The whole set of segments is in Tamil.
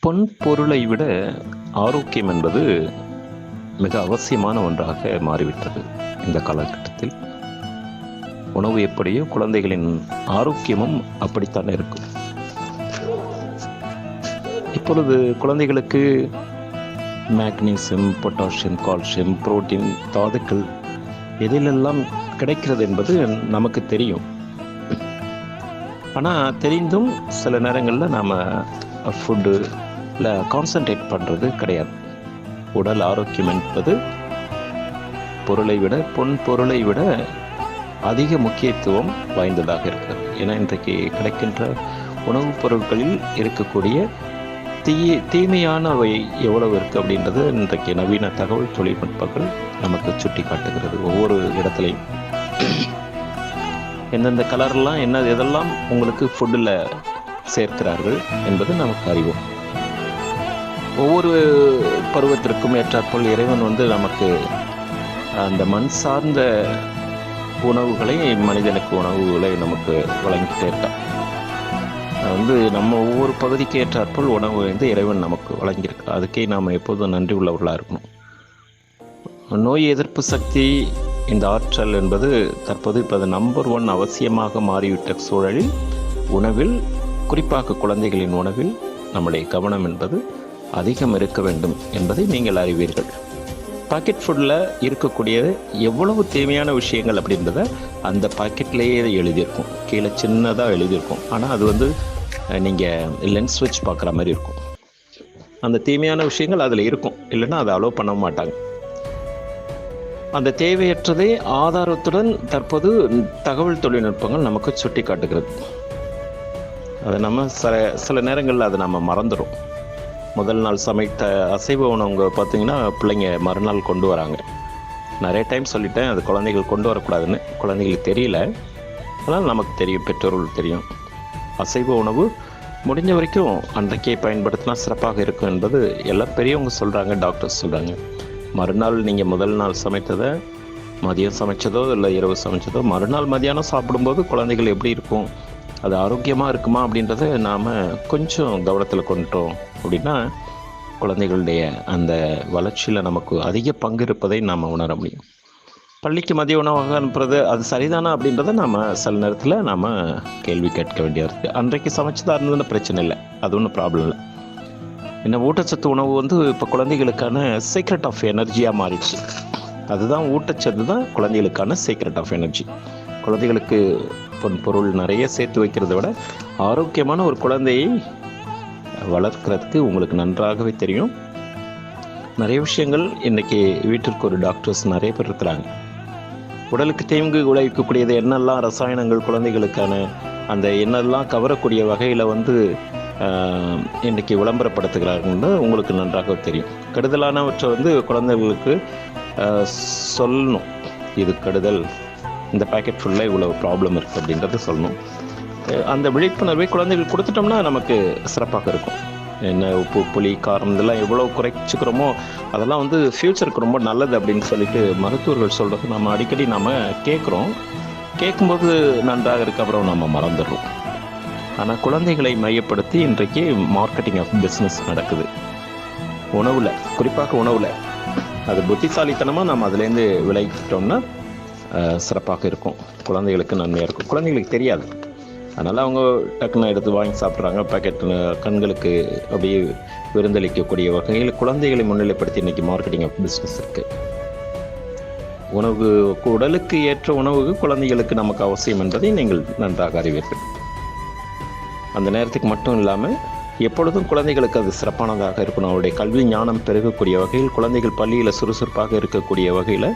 பொன் பொருளை விட ஆரோக்கியம் என்பது மிக அவசியமான ஒன்றாக மாறிவிட்டது இந்த காலகட்டத்தில். உணவு எப்படியோ குழந்தைகளின் ஆரோக்கியமும் அப்படித்தான் இருக்கும். இப்பொழுது குழந்தைகளுக்கு மேக்னீசியம் பொட்டாசியம் கால்சியம் புரோட்டீன் தாதுக்கள் எதிலெல்லாம் கிடைக்கிறது என்பது நமக்கு தெரியும். ஆனால் தெரிந்தும் சில நேரங்களில் நாம் ஃபுட்டு இல்லை கான்சன்ட்ரேட் பண்ணுறது கிடையாது. உடல் ஆரோக்கியம் என்பது பொருளை விட பொன் பொருளை விட அதிக முக்கியத்துவம் வாய்ந்ததாக இருக்கிறது. ஏன்னா இன்றைக்கு கிடைக்கின்ற உணவுப் பொருட்களில் இருக்கக்கூடிய தீய தீமையானவை எவ்வளவு இருக்குது அப்படின்றது இன்றைக்கு நவீன தகவல் தொழில்நுட்பங்கள் நமக்கு சுட்டி காட்டுகிறது. ஒவ்வொரு இடத்துலையும். எந்தெந்த கலர்லாம் என்ன எதெல்லாம் உங்களுக்கு ஃபுட்டில் சேர்க்கிறார்கள் என்பது நமக்கு அறிவோம். ஒவ்வொரு பருவத்திற்கும் ஏற்றாற்போல் இறைவன் வந்து நமக்கு அந்த மண் சார்ந்த உணவுகளை மனிதனுக்கு உணவுகளை நமக்கு வழங்கிட்டே இருக்கான். அது வந்து நம்ம ஒவ்வொரு பகுதிக்கு ஏற்றாற்போல் உணவு வந்து இறைவன் நமக்கு வழங்கியிருக்கான் அதுக்கே நாம் எப்போதும் நன்றி உள்ளவர்களாக இருக்கணும். நோய் எதிர்ப்பு சக்தி இந்த ஆற்றல் என்பது தற்போது இப்போ அது நம்பர் ஒன் அவசியமாக மாறிவிட்ட சூழலில் உணவில் குறிப்பாக குழந்தைகளின் உணவில் நம்முடைய கவனம் என்பது அதிகம் இருக்க வேண்டும் என்பதை நீங்கள் அறிவீர்கள். பாக்கெட் ஃபுட்டில் இருக்கக்கூடிய எவ்வளவு தேவையான விஷயங்கள் அப்படின்றத அந்த பாக்கெட்லேயே எழுதியிருக்கும். கீழே சின்னதாக எழுதியிருக்கும். ஆனால் அது வந்து நீங்கள் லென்ஸ் வச்சு பார்க்குற மாதிரி இருக்கும். அந்த தீமையான விஷயங்கள் அதில் இருக்கும். இல்லைன்னா அதை அலோவ் பண்ண மாட்டாங்க. அந்த தேவையற்றதை ஆதாரத்துடன் தற்போது தகவல் தொழில்நுட்பங்கள் நமக்கு சுட்டி காட்டுகிறது அதை நம்ம சில சில நேரங்களில் அதை நம்ம மறந்துடும் முதல் நாள் சமைத்த அசைவ உணவுங்க பார்த்தீங்கன்னா பிள்ளைங்க மறுநாள் கொண்டு வராங்க. நிறைய டைம் சொல்லிட்டேன் அது குழந்தைகள் கொண்டு வரக்கூடாதுன்னு. குழந்தைகளுக்கு தெரியல. ஆனால் நமக்கு தெரியும் பெற்றோர்கள் தெரியும். அசைவ உணவு முடிஞ்ச வரைக்கும் அன்றைக்கே பயன்படுத்தினா சிறப்பாக இருக்கும் என்பது எல்லாம் பெரியவங்க சொல்கிறாங்க டாக்டர்ஸ் சொல்கிறாங்க மறுநாள் நீங்கள் முதல் நாள் சமைத்ததை மதியம் சமைச்சதோ இல்லை இரவு சமைச்சதோ மறுநாள் மதியானம் சாப்பிடும்போது குழந்தைகள் எப்படி இருக்கும்? அது ஆரோக்கியமாக இருக்குமா அப்படின்றத நாம் கொஞ்சம் கவனத்தில் கொண்டோம் அப்படின்னா குழந்தைகளுடைய அந்த வளர்ச்சியில் நமக்கு அதிக பங்கு இருப்பதை நாம் உணர முடியும். பள்ளிக்கு மதிய உணவாக அனுப்புறது அது சரிதானா அப்படின்றத நாம் சில நேரத்தில் நாம் கேள்வி கேட்க வேண்டியது இருக்குது அன்றைக்கு சமைச்சதாக இருந்ததுன்னு பிரச்சனை இல்லை. அது ஒன்றும் ப்ராப்ளம் இல்லை. என்ன ஊட்டச்சத்து உணவு வந்து இப்போ குழந்தைகளுக்கான சீக்ரெட் ஆஃப் எனர்ஜியாக மாறிடுச்சு. அதுதான் ஊட்டச்சத்து தான் குழந்தைகளுக்கான சீக்ரெட் ஆஃப் எனர்ஜி குழந்தைகளுக்கு பொன் பொருள் நிறைய சேர்த்து வைக்கிறத விட ஆரோக்கியமான ஒரு குழந்தையை வளர்க்குறதுக்கு உங்களுக்கு நன்றாகவே தெரியும். நிறைய விஷயங்கள் இன்றைக்கி வீட்டிற்கு ஒரு டாக்டர்ஸ் நிறைய பேர் இருக்கிறாங்க. உடலுக்கு தீங்கு விளைவிக்கக்கூடியது என்னெல்லாம் ரசாயனங்கள் குழந்தைகளுக்கான அந்த என்னெல்லாம் கவரக்கூடிய வகையில் வந்து இன்றைக்கி விளம்பரப்படுத்துகிறாங்கன்னு உங்களுக்கு நன்றாக தெரியும். கெடுதலானவற்றை வந்து குழந்தைகளுக்கு சொல்லணும். இது கெடுதல். இந்த பாக்கெட் ஃபுல்லாக இவ்வளோ ப்ராப்ளம் இருக்குது அப்படின்றத சொல்லணும். அந்த விழிப்புணர்வை குழந்தைகள் கொடுத்துட்டோம்னா நமக்கு சிறப்பாக இருக்கும். என்ன உப்பு புளி காரம் இதெல்லாம் எவ்வளோ குறைச்சிக்கிறோமோ அதெல்லாம் வந்து ஃப்யூச்சருக்கு ரொம்ப நல்லது அப்படின்னு சொல்லிட்டு மருத்துவர்கள் சொல்கிறது நம்ம அடிக்கடி நாம் கேட்குறோம் கேட்கும்போது நன்றாக இருக்க அப்புறம் நம்ம மறந்துடுறோம். ஆனால் குழந்தைகளை மையப்படுத்தி இன்றைக்கு மார்க்கெட்டிங் ஆஃப் பிஸ்னஸ் நடக்குது. உணவில் குறிப்பாக உணவில். அது புத்திசாலித்தனமாக நம்ம அதுலேருந்து விளைவிட்டோம்னா சிறப்பாக இருக்கும். குழந்தைகளுக்கு நன்மையாக இருக்கும். குழந்தைகளுக்கு தெரியாது. அதனால் அவங்க டக்குன்னு எடுத்து வாங்கி சாப்பிட்றாங்க. பாக்கெட் கண்களுக்கு அப்படியே விருந்தளிக்கக்கூடிய வகையில் குழந்தைகளை முன்னிலைப்படுத்தி இன்றைக்கி மார்க்கெட்டிங் ஆஃப் பிஸ்னஸ் இருக்குது உணவு உடலுக்கு ஏற்ற உணவு குழந்தைகளுக்கு நமக்கு அவசியம் என்பதை நீங்கள் நன்றாக அறிவீர்கள். அந்த நேரத்துக்கு மட்டும் இல்லாமல் எப்பொழுதும் குழந்தைகளுக்கு அது சிறப்பானதாக இருக்கணும். அவருடைய கல்வி ஞானம் பெருகக்கூடிய வகையில் குழந்தைகள் பள்ளியில் சுறுசுறுப்பாக இருக்கக்கூடிய வகையில்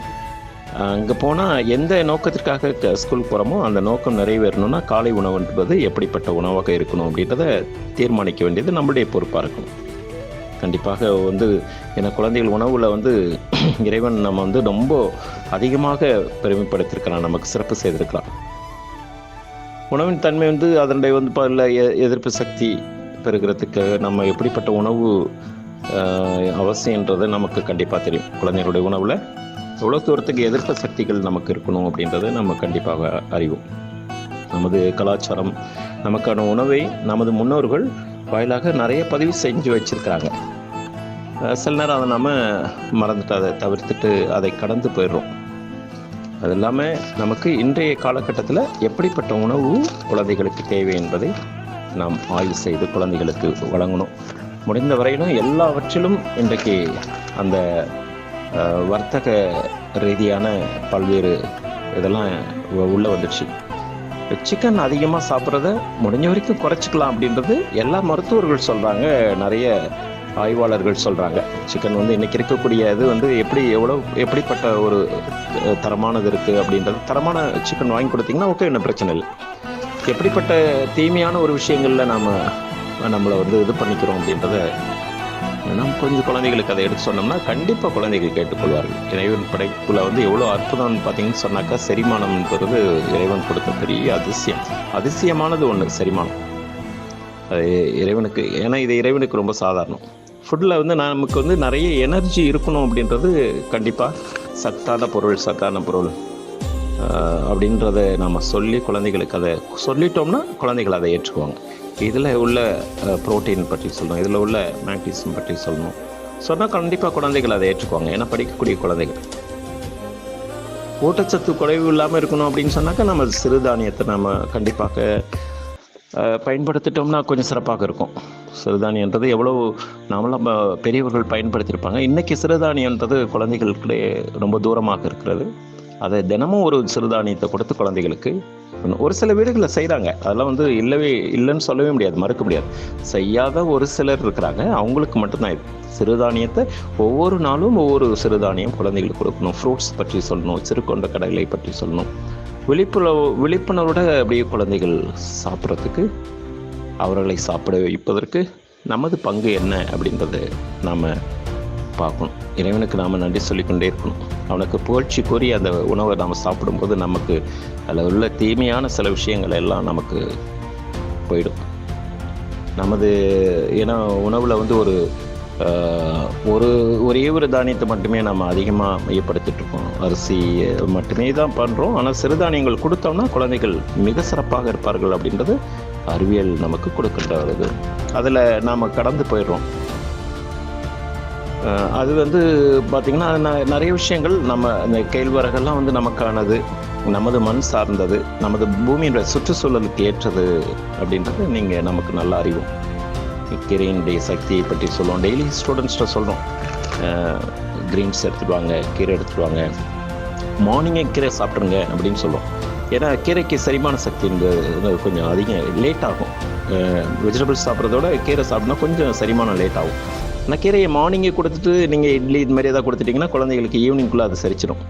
அங்கே போனால் எந்த நோக்கத்திற்காக ஸ்கூலுக்கு ஸ்கூல் போகிறோமோ அந்த நோக்கம் நிறைவேறணும்னா காலை உணவு என்பது எப்படிப்பட்ட உணவாக இருக்கணும் அப்படின்றத தீர்மானிக்க வேண்டியது நம்முடைய பொறுப்பாக இருக்கணும். கண்டிப்பாக வந்து ஏன்னா குழந்தைகள் உணவில் வந்து இறைவன் நம்ம வந்து ரொம்ப அதிகமாக பெருமைப்படுத்தியிருக்கிறான் நமக்கு சிறப்பு செய்திருக்கிறான் உணவின் தன்மை வந்து அதனுடைய வந்து பல எ- எதிர்ப்பு சக்தி பெறுகிறதுக்கு நம்ம எப்படிப்பட்ட உணவு அவசியன்றது நமக்கு கண்டிப்பாக தெரியும். குழந்தைகளுடைய உணவில் எவ்வளோ தூரத்துக்கு எதிர்ப்பு சக்திகள் நமக்கு இருக்கணும் அப்படின்றத நம்ம கண்டிப்பாக அறிவோம். நமது கலாச்சாரம் நமக்கான உணவை நமது முன்னோர்கள் வாயிலாக நிறைய பதிவு செஞ்சு வச்சுருக்கிறாங்க. சில நேரம் அதை நம்ம மறந்துட்டு அதை தவிர்த்துட்டு அதை கடந்து போயிடுறோம். அது இல்லாமல் நமக்கு இன்றைய காலகட்டத்தில் எப்படிப்பட்ட உணவு குழந்தைகளுக்கு தேவை என்பதை நாம் ஆய்வு செய்து குழந்தைகளுக்கு வழங்கணும். முடிந்த வரையிலும் எல்லாவற்றிலும் இன்றைக்கு அந்த வர்த்தக ரீதியான பல்வேறு இதெல்லாம் உள்ளே வந்துடுச்சு. சிக்கன் அதிகமாக சாப்பிட்றத முடிஞ்ச வரைக்கும் குறைச்சிக்கலாம் அப்படின்றது எல்லா மருத்துவர்கள் சொல்கிறாங்க நிறைய ஆய்வாளர்கள் சொல்கிறாங்க சிக்கன் வந்து இன்றைக்கி இருக்கக்கூடிய இது வந்து எப்படி எவ்வளோ எப்படிப்பட்ட ஒரு தரமானது இருக்குது அப்படின்றது. தரமான சிக்கன் வாங்கி கொடுத்தீங்கன்னா ஓகே என்ன பிரச்சனை இல்லை. எப்படிப்பட்ட தீமையான ஒரு விஷயங்களில் நாம் நம்மளை வந்து இது பண்ணிக்கிறோம் அப்படின்றத நம்ம கொஞ்சம் குழந்தைகளுக்கு அதை எடுத்து சொன்னோம்னா கண்டிப்பாக குழந்தைகள் கேட்டுக்கொள்வார்கள். இறைவன் படைப்பில் வந்து எவ்வளோ அற்புதம்னு பார்த்தீங்கன்னு சொன்னாக்கா செரிமானம் என்பது இறைவன் கொடுத்த பெரிய அதிசயம். அதிசயமானது ஒன்று செரிமானம். அது இறைவனுக்கு ஏன்னா இது இறைவனுக்கு ரொம்ப சாதாரணம். ஃபுட்டில் வந்து நமக்கு வந்து நிறைய எனர்ஜி இருக்கணும் அப்படின்றது கண்டிப்பாக சத்தான பொருள் சத்தான பொருள் அப்படின்றத நம்ம சொல்லி குழந்தைகளுக்கு அதை சொல்லிட்டோம்னா குழந்தைகள் அதை ஏற்றுக்குவாங்க. இதில் உள்ள புரோட்டீன் பற்றி சொல்லணும். இதில் உள்ள மேக்னீசியம் பற்றி சொல்லணும். சொன்னால் கண்டிப்பாக குழந்தைகள் அதை ஏற்றுக்குவாங்க. ஏன்னா படிக்கக்கூடிய குழந்தைகள். ஊட்டச்சத்து குறைவு இல்லாமல் இருக்கணும் அப்படின்னு சொன்னாக்கா நம்ம சிறுதானியத்தை நம்ம கண்டிப்பாக பயன்படுத்திட்டோம்னா கொஞ்சம் சிறப்பாக இருக்கும். சிறுதானியன்றது எவ்வளோ நாமெல்லாம் ப- பெரியவர்கள் பயன்படுத்தியிருப்பாங்க. இன்றைக்கி சிறுதானியன்றது குழந்தைகளுக்கு ரொம்ப தூரமாக இருக்கிறது. அதை தினமும் ஒரு சிறுதானியத்தை கொடுத்து குழந்தைகளுக்கு ஒரு சில வீடுகளில் செய்கிறாங்க அதெல்லாம் வந்து இல்லவே இல்லைன்னு சொல்லவே முடியாது மறுக்க முடியாது. செய்யாத ஒரு சிலர் இருக்கிறாங்க. அவங்களுக்கு மட்டும்தான் இது. சிறுதானியத்தை ஒவ்வொரு நாளும் ஒவ்வொரு சிறுதானியம் குழந்தைகளுக்கு கொடுக்கணும். ஃப்ரூட்ஸ் பற்றி சொல்லணும். சிறுகொண்ட கடலை பற்றி சொல்லணும். விழிப்புணர்வு விழிப்புணர்வோட அப்படியே குழந்தைகள் சாப்பிட்றதுக்கு அவர்களை சாப்பிட வைப்பதற்கு நமது பங்கு என்ன அப்படின்றத நாம் பார்க்கணும். இறைவனுக்கு நாம் நன்றி சொல்லிக்கொண்டே இருக்கணும். அவனுக்கு புகழ்ச்சி கூறி அந்த உணவை நாம் சாப்பிடும்போது நமக்கு அதில் உள்ள தீமையான சில விஷயங்கள் எல்லாம் நமக்கு போயிடும். நமது ஏன்னா உணவில் வந்து ஒரு ஒரு ஒரே ஒரு தானியத்தை மட்டுமே நம்ம அதிகமாக மையப்படுத்திட்டுருக்கோம் அரிசி மட்டுமே தான் பண்ணுறோம் ஆனால் சிறுதானியங்கள் கொடுத்தோம்னா குழந்தைகள் மிக சிறப்பாக இருப்பார்கள் அப்படின்றது அறிவியல் நமக்கு கொடுக்கின்ற ஒரு இது. அதில் நாம் கடந்து போயிடுறோம். அது வந்து பார்த்திங்கன்னா ந- நிறைய விஷயங்கள் நம்ம அந்த கேழ்வரகெல்லாம் வந்து நமக்கானது நமது மண் சார்ந்தது நமது பூமியோட சுற்றுச்சூழலுக்கு ஏற்றது அப்படின்றது நீங்கள் நமக்கு நல்லா அறிவோம் கீரையினுடைய சக்தியை பற்றி சொல்லுவோம். டெய்லி ஸ்டூடெண்ட்ஸ்கிட்ட சொல்கிறோம் க்ரீன்ஸ் எடுத்துகிட்டு வாங்க கீரை எடுத்துகிட்டு வாங்க மார்னிங்கே கீரை சாப்பிட்ருங்க அப்படின்னு சொல்லுவோம். ஏன்னா கீரைக்கு செரிமான சக்திங்கிறது கொஞ்சம் அதிகம் லேட் ஆகும். வெஜிடபிள்ஸ் சாப்பிட்றதோட கீரை சாப்பிட்னா கொஞ்சம் செரிமானம் லேட் ஆகும். ஆனால் கீரையை மார்னிங்கே கொடுத்துட்டு நீங்கள் இட்லி இது மாதிரி ஏதாவது கொடுத்துட்டிங்கன்னா குழந்தைகளுக்கு ஈவினிங்குள்ளே அது சரிச்சிடும்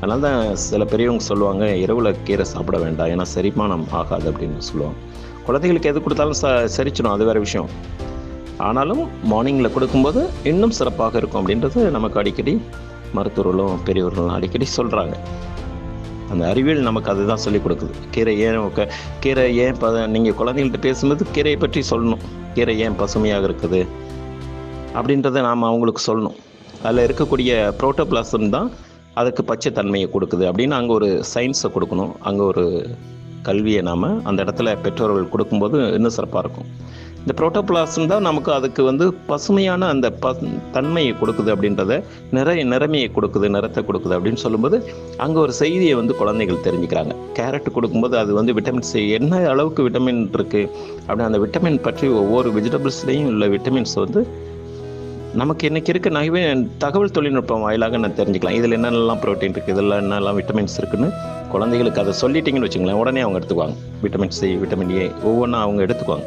அதனால தான் சில பெரியவங்க சொல்லுவாங்க இரவில் கீரை சாப்பிட வேண்டாம் ஏன்னா செரிமானம் ஆகாது அப்படின்னு சொல்லுவாங்க. குழந்தைகளுக்கு எது கொடுத்தாலும் ச செரிச்சிடும் அது வேறு விஷயம். ஆனாலும் மார்னிங்கில் கொடுக்கும்போது இன்னும் சிறப்பாக இருக்கும் அப்படின்றது நமக்கு அடிக்கடி மருத்துவர்களும் பெரியவர்களும் அடிக்கடி சொல்கிறாங்க அந்த அறிவியல் நமக்கு அதுதான் சொல்லிக் கொடுக்குது. கீரை ஏன் கீரை ஏன் ப நீங்கள் குழந்தைகள்கிட்ட பேசும்போது கீரையை பற்றி சொல்லணும். கீரை ஏன் பசுமையாக இருக்குது? அப்படின்றத நாம் அவங்களுக்கு சொல்லணும். அதில் இருக்கக்கூடிய புரோட்டோபிளாசம் தான் அதுக்கு பச்சை தன்மையை கொடுக்குது. அப்படின்னு அங்கே ஒரு சயின்ஸை கொடுக்கணும். அங்கே ஒரு கல்வியை நாம் அந்த இடத்துல பெற்றோர்கள் கொடுக்கும்போது இன்னும் சிறப்பாக இருக்கும். இந்த புரோட்டோபிளாசம் தான் நமக்கு அதுக்கு வந்து பசுமையான அந்த ப தன்மையை கொடுக்குது அப்படின்றத நிறைய நிறமையை கொடுக்குது நிறத்தை கொடுக்குது அப்படின்னு சொல்லும்போது அங்கே ஒரு செய்தியை வந்து குழந்தைகள் தெரிஞ்சுக்கிறாங்க. கேரட் கொடுக்கும்போது அது வந்து விட்டமின் சி என்ன அளவுக்கு விட்டமின் இருக்குது அப்படி அந்த விட்டமின் பற்றி ஒவ்வொரு வெஜிடபிள்ஸ்லேயும் உள்ள விட்டமின்ஸ் வந்து நமக்கு இன்னைக்கு இருக்க நகவே தகவல் தொழில்நுட்பம் வாயிலாக நான் தெரிஞ்சுக்கலாம். இதில் என்னென்னலாம் ப்ரோட்டீன் இருக்குது இதெல்லாம் என்னெல்லாம் விட்டமின்ஸ் இருக்குன்னு குழந்தைகளுக்கு அதை சொல்லிட்டீங்கன்னு வச்சுங்களேன் உடனே அவங்க எடுத்துக்குவாங்க. விட்டமின் சி விட்டமின் ஏ ஒவ்வொன்றா அவங்க எடுத்துக்குவாங்க.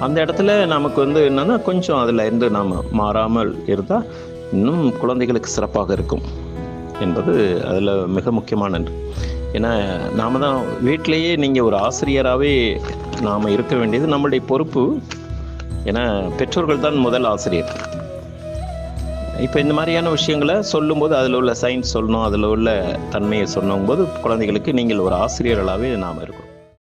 அந்த இடத்துல நமக்கு வந்து என்னன்னா கொஞ்சம் அதில் இருந்து நாம் மாறாமல் இருந்தால் இன்னும் குழந்தைகளுக்கு சிறப்பாக இருக்கும் என்பது அதில் மிக முக்கியமான ஏன்னா நாம் தான் வீட்டிலையே நீங்கள் ஒரு ஆசிரியராகவே நாம் இருக்க வேண்டியது நம்மளுடைய பொறுப்பு. ஏன்னா பெற்றோர்கள் தான் முதல் ஆசிரியர். இப்போ இந்த மாதிரியான விஷயங்களை சொல்லும்போது அதில் உள்ள சயின்ஸ் சொல்லணும் அதில் உள்ள தன்மையை சொல்லும் போது குழந்தைகளுக்கு நீங்கள் ஒரு ஆசிரியர்களாகவே நாம் இருக்கணும்.